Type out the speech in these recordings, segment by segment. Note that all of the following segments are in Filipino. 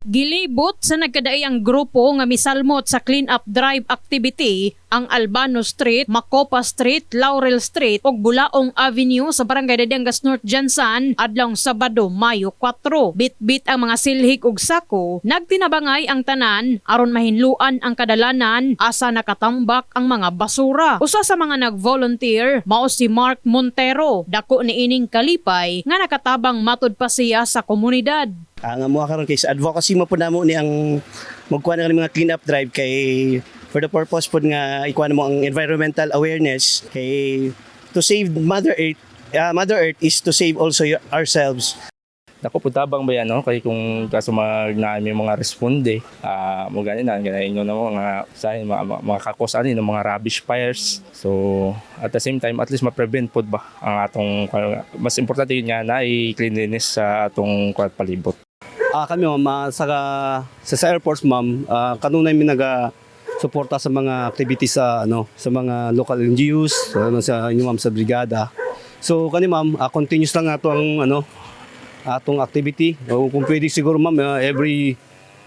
Gilibot sa nagkadaiyang grupo nga misalmot sa clean-up drive activity ang Albano Street, Macopa Street, Laurel Street ug Bulaong Avenue sa Barangay Dadangas North Jansan adlong Sabado, Mayo 4. Bit-bit ang mga silhig ug sako, nagtinabangay ang tanan aron mahinluan ang kadalanan asa nakatambak ang mga basura. Usa sa mga nag-volunteer mao si Mark Montero, dako ni ining kalipay nga nakatabang matud pa siya sa komunidad. Ah, nga mo karon kay sa advocacy mo po namo ni ang magkuha na kami mga clean up drive kay for the purpose po nga ikuha mo ang environmental awareness kay to save Mother Earth ah, Mother Earth is to save also y- ourselves. Dako po tabang ba yan, no? Kay kung kaso mag naami mga responde, ah mo gani na gani inyo na mo nga sa mga mga, mga kakos ani no mga rubbish fires. So at the same time at least ma-prevent pod ba ang atong mas importante yun nga na i-cleanliness sa atong palibot. Ah, kami ma'am, ah, sa, sa, sa airports ma'am, ah, kanunay mi naga suporta sa mga activities sa ano sa mga local NGOs, so, ano, sa inyo ma'am sa brigada. So kani ma'am, ah, continuous lang ato ang ano atong activity. O kung pwede siguro ma'am, ah, every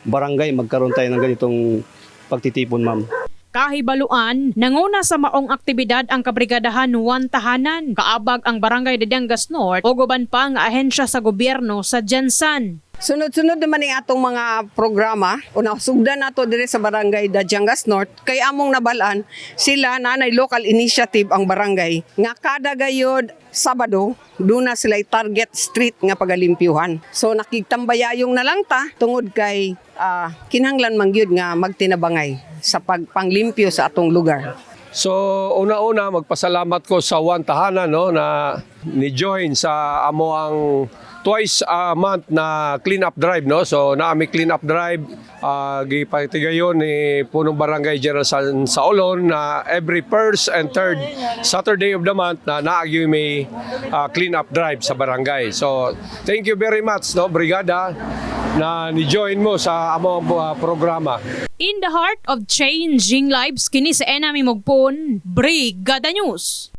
barangay magkaroon tayo ng ganitong pagtitipon ma'am. Kahibaluan, nanguna sa maong aktibidad ang kabrigadahan Juan Tahanan, kaabag ang Barangay Dadangas North o guban pa ang ahensya sa gobyerno sa Jansan. Sunod-sunod naman ang atong mga programa. Una, sugdan nato dire sa barangay Dajangas North. Kay among nabalaan, sila nanay local initiative ang barangay. Nga kada gayod Sabado, doon na sila target street nga pagalimpyuhan. So nakigtambayayong na lang ta tungod kay ah, kinahanglan mangyud nga magtinabangay sa pagpanglimpyo sa atong lugar. So una-una magpasalamat ko sa One Tahanan no na ni-join sa amo ang twice a month na clean up drive no. So naami clean up drive uh, gipatigayon ni punong barangay General San Saolon na every first and third Saturday of the month na naagyo may ah, clean up drive sa barangay. So thank you very much no brigada na ni-join mo sa amo ah, programa. In the heart of changing lives, kini sa Enami Mugpon, Brigada News.